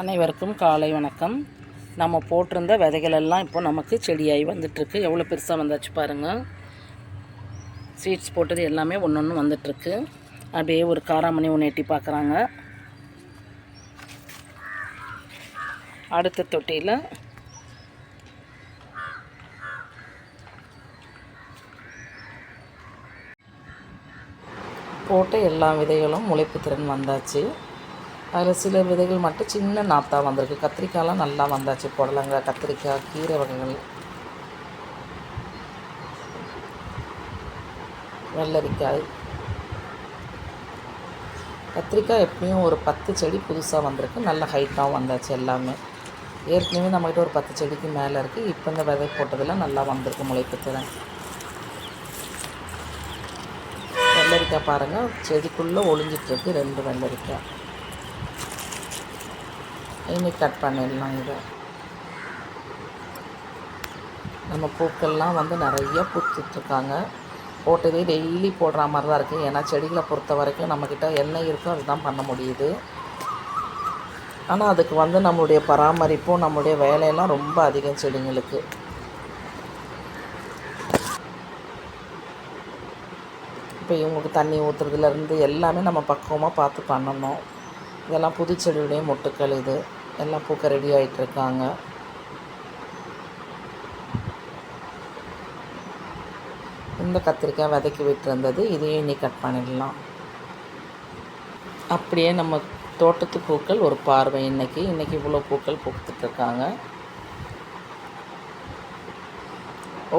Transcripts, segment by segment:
அனைவருக்கும் காலை வணக்கம். நம்ம போட்டிருந்த விதைகள் எல்லாம் இப்போ நமக்கு செடியாகி வந்துட்டுருக்கு. எவ்வளோ பெருசாக வந்தாச்சு பாருங்கள் சீட்ஸ் போட்டது எல்லாமே ஒன்று ஒன்று வந்துட்டுருக்கு. அப்படியே ஒரு காராமணி ஒன்று எட்டி பார்க்குறாங்க அடுத்த தொட்டியில் போட்ட எல்லா விதைகளும் முளைப்பு திறன் வந்தாச்சு. அதில் சில விதைகள் மட்டும் சின்ன நாற்றாக வந்திருக்கு. கத்திரிக்காயெலாம் நல்லா வந்தாச்சு புடலங்காய் கத்திரிக்காய் கீரை வகைகள். வெள்ளரிக்காய். கத்திரிக்காய் எப்பயும் ஒரு பத்து செடி புதுசாக வந்திருக்கு. நல்ல ஹைட்டாகவும் வந்தாச்சு எல்லாமே. ஏற்கனவே நம்மகிட்ட ஒரு பத்து செடிக்கு மேலே இருக்குது இப்போ இந்த விதை போட்டதெல்லாம் நல்லா வந்திருக்கு முளைப்பு திறன் வெள்ளரிக்காய் பாருங்கள் செடிக்குள்ளே ஒளிஞ்சிட்ருக்கு ரெண்டு வெள்ளரிக்காய். இனி கட் பண்ணிடலாம் இதை. நம்ம பூக்கள்லாம் வந்து நிறைய பூத்துட்ருக்காங்க. போட்டதே டெய்லி போடுற மாதிரி தான் இருக்குது ஏன்னா செடிகளை பொறுத்த வரைக்கும் நம்மக்கிட்ட என்ன இருக்கோ அதுதான் பண்ண முடியுது. ஆனால் அதுக்கு வந்து நம்மளுடைய பராமரிப்பும் நம்மளுடைய வேலையெல்லாம் ரொம்ப அதிகம் செடிங்களுக்கு. இப்போ இவங்களுக்கு தண்ணி ஊற்றுறதுலேருந்து எல்லாமே நம்ம பக்குவமாக பார்த்து பண்ணணும். இதெல்லாம் புது செடியுடைய மொட்டுக்கள் இது. எல்லாம் பூக்க ரெடி ஆகிட்டுருக்காங்க இந்த கத்திரிக்காய் விதைக்கி விட்டுருந்தது. இதையும் இன்னைக்கு கட் பண்ணிடலாம். அப்படியே நம்ம தோட்டத்து பூக்கள் ஒரு பார்வை இன்னைக்கு. இன்னைக்கு இவ்வளோ பூக்கள் பூத்துட்ருக்காங்க.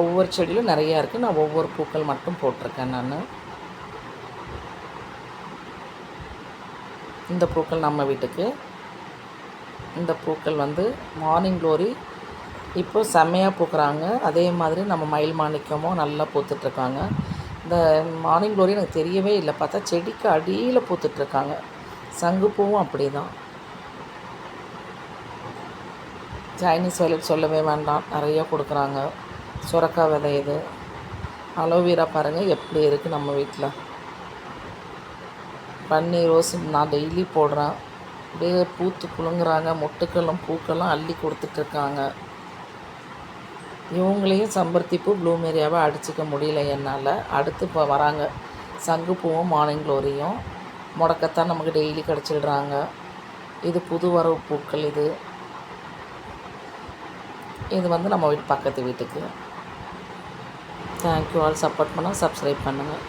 ஒவ்வொரு செடியிலும் நிறையா இருக்குது நான் ஒவ்வொரு பூக்கள் மட்டும் போட்டிருக்கேன் நான். இந்த பூக்கள் நம்ம வீட்டுக்கு. இந்த பூக்கள் வந்து மார்னிங் க்ளோரி இப்போ செம்மையாக பூக்குறாங்க. அதே மாதிரி நம்ம மயில் மாணிக்கமும் நல்லா பூத்துட்ருக்காங்க. இந்த மார்னிங் க்ளோரி எனக்கு தெரியவே இல்லை. பார்த்தா செடிக்கு அடியில் பூத்துட்ருக்காங்க. சங்குப்பூவும் அப்படி தான் சைனீஸ் வயலட் சொல்லவே வேண்டாம். நிறைய கொடுக்குறாங்க. சுரக்காய் விதை இது. அலோவேரா பாருங்கள் எப்படி இருக்குது நம்ம வீட்டில் பன்னீர் ரோஸ் நான் டெய்லி போடுறேன். அப்படியே பூத்து குலுங்குறாங்க. மொட்டுக்களும் பூக்களும் அள்ளி கொடுத்துட்ருக்காங்க. இவங்களையும் சம்பருத்தி பூ ப்ளூமேரியாவை அடிச்சிக்க முடியல என்னால். அடுத்து இப்போ வராங்க. சங்குப்பூவும் மார்னிங் க்ளோரியும். முடக்கத்தான் நமக்கு டெய்லி கிடச்சிடுறாங்க. இது புது வரவு பூக்கள் இது. இது வந்து நம்ம வீட்டு பக்கத்து வீட்டுக்கு. தேங்க்யூ ஆல் சப்போர்ட் பண்ணால் சப்ஸ்கிரைப் பண்ணுங்கள்